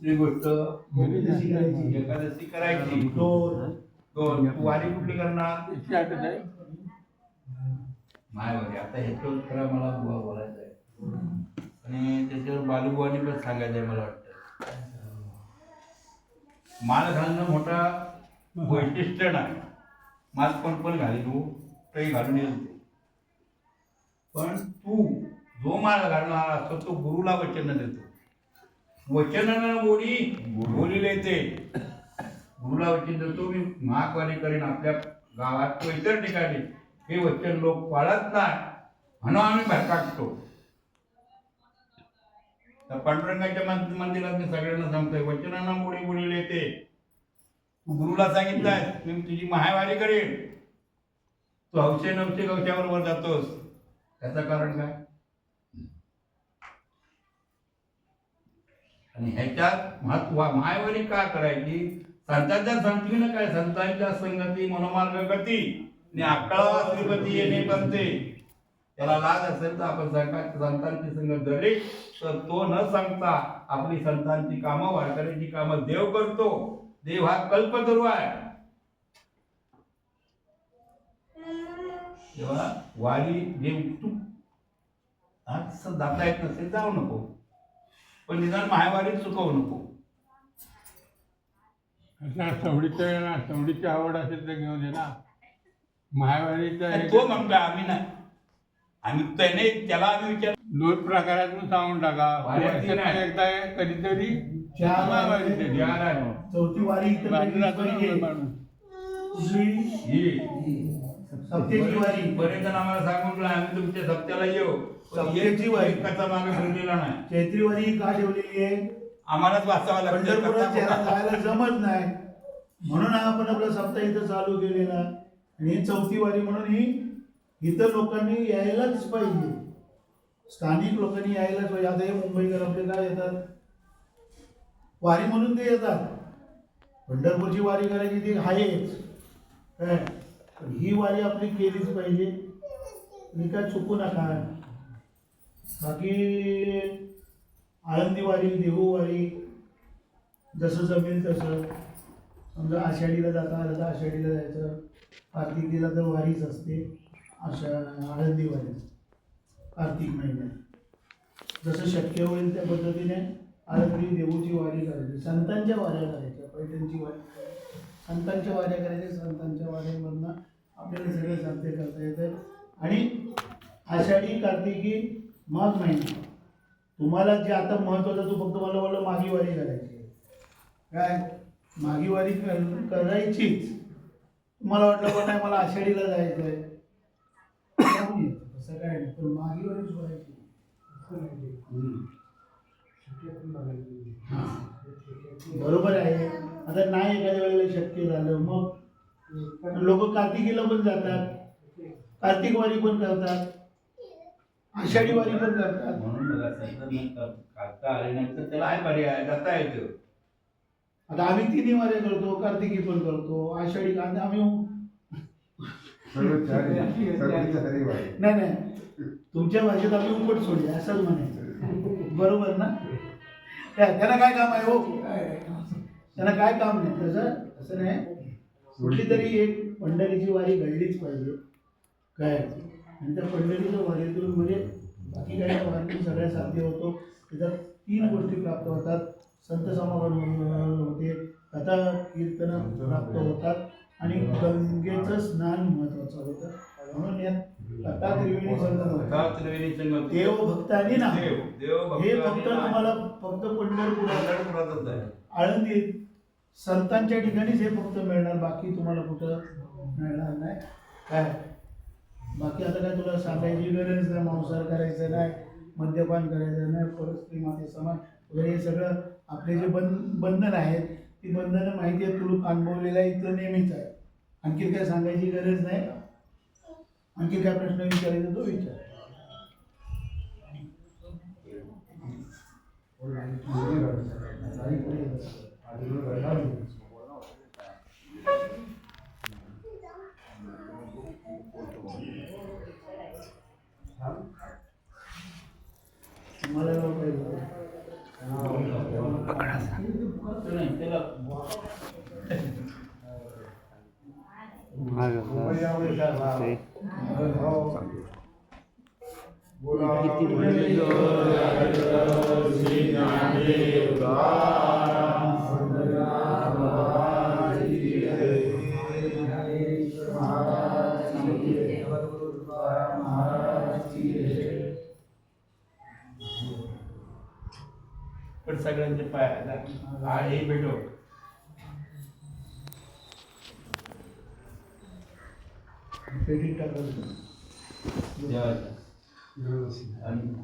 दुसरी गोष्ट एकादशी करायची. एकादशी करायची. दोन. दोन. तू वारी कुठली करणार? आहे. मायवारी आता ह्याच्यावर खरा मला बुवा बोलायचं आहे आणि त्याच्यावर बालुबुवानी पण सांगायचं आहे मला वाटतं. माळ घालणं मोठा वैशिष्ट्य नाही. माल पण पण घाली तू तरी घालून येईल तू. पण तू जो माळ घालणार असतो तो गुरुला वचन देतो. वचनानं बोली बोलीला येते गुरुला वचन देतो मी महाकवारी करीन आपल्या गावात किंवा इतर ठिकाणी. हे वचन लोक पाळत नाही म्हणून आम्ही भरकाटतो तर पांडुरंगाच्या मंदिरात मी सगळ्यांना सांगतोय वचनांना मुडी मुलीला येते तू गुरुला सांगितलंय मी तुझी महावारी करेन. तू हौशे नवशे गवशाबरोबर जातोस. त्याचं कारण काय? आणि ह्याच्यात महत्त्व मायवारी का करायची? संतांच्या संतीनं काय? संतांच्या संगती मनोमार्ग गती. आणि अकळावा श्रीपती येणे बनते. त्याला लाज असेल तर आपण संतांची संगत धरली तर तो न सांगता आपली संतांची कामं वारकऱ्याची कामं देव करतो. देव हा कल्पतरू आहे. तेव्हा वारी देव तू आज जाता येत नसेल जाऊ नको. पण निदान मायावारीत चुकवू नको. सवडीचं आहे ना सवडीची आवड असेल तर घेऊन ये ना. महावारीचा आणि तो म्हणतो आम्ही नाही. आम्ही त्याने त्याला आम्ही विचार दोन प्रकारातून सांगून टाका. एकदा आहे, कधीतरी चार महावारीचे आहे. चार आहे. चौथी वारी बाजूला पाहिजे. माणूस? कुठली ही. सप्तेची वारी. बरेच जण आम्हाला सांगून गेले, आम्ही तुमच्या सप्त्याला येऊ. पण सप्त्याची एक- वारी. एक कथा मागे फिरलेला नाही. चैत्री वारी का ठेवलेली आहे? आम्हालाच वाचावा पंढरपुरात ज्याला जमत नाही. म्हणून हा आपण आपला सप्ताह इथं चालू केलेला आणि चौथी वारी म्हणून ही इतर लोकांनी यायलाच पाहिजे. स्थानिक लोकांनी यायलाच पाहिजे. आता हे मुंबईकर आपले काय येतात? वारी म्हणून ते येतात. पंढरपूरची वारी करायची ती आहेच. काय? ही वारी आपली केलीच पाहिजे. आणि काय चुकू नका. बाकी आळंदी वारी देहू वारी जसं जमेल तसं. समजा आषाढीला जाता आलं तर आषाढीला जायचं. कार्तिकीला तर वारीच असते. आषा आळंदी वारी कार्तिक महिन्यात जसं शक्य होईल त्या पद्धतीने आळंदी देऊची वारी करायची. संतांच्या वाऱ्या करायच्या. पैठणची वारी करायची. संतांच्या वाऱ्या करायच्या. संतांच्या वाऱ्यामधनं आपल्याला सगळे साध्य करता येतं. आणि आषाढी कार्तिकी माघ महिना तुम्हाला जे आता महत्वाचं तू फक्त मला बोललं मागी वारी करायची. काय? मागी वारी कर- करायचीच. मला वाटलं पण नाही मला आषाढीला जायचं आहे. तसं काय नाही पण मागी वारीच करायची हां. बरोबर आहे. आता नाही एखाद्या वेळेला शक्य झालं मग लोक कार्तिकीला पण जातात. कार्तिक वारी पण करतात. आषाढी वारी पण करतात. म्हणून काढता आले नाही तर त्याला आहे पर्याय जाता येतं आता आम्ही तिन्ही वाऱ्या करतो कार्तिकी पण करतो आषाढी आणि आम्ही वारी. नाही नाही. तुमच्या भाषेत आम्ही उपट सोडले असंच म्हणायचं. बरोबर ना? त्या- त्यांना काय काम आहे? हो त्यांना काय काम नाही? तसं तसं नाही. कुठली तरी एक पंढरीची वारी घडलीच पाहिजे. काय? आणि त्या पंढरीच्या वारीतून म्हणजे बाकी काही वारीतून सगळ्या साध्य होतो. त्याच्यात तीन गोष्टी प्राप्त होतात. संत समागम होते. कथा कीर्तन प्राप्त होतात. आणि गंगेचं स्नान महत्वाचं होतं. म्हणून यात कथा त्रिवेणी संगम देव भक्तानी ना. देव देव हे फक्त ना. तुम्हाला फक्त पंढरपुरात आहे. आळंदीत संतांच्या ठिकाणीच हे फक्त मिळणार. बाकी तुम्हाला कुठं मिळणार नाही. काय? बाकी आता काय तुला सांगायची गरज नाही मांसाहार करायचं नाही मद्यपान करायचं नाही परत स्त्री माते समान वगैरे हे सगळं आपले जे बंध बंधन आहेत ती बंधनं माहिती आहे तुला अनुभवलेलं आहे इथं नेहमीच आहे. आणखी काय सांगायची गरज नाही? आणखी काय प्रश्न विचारायचा तो विचार. तुम्हाला पण सगळ्यांचे पाय हा हे भेटो. आणि.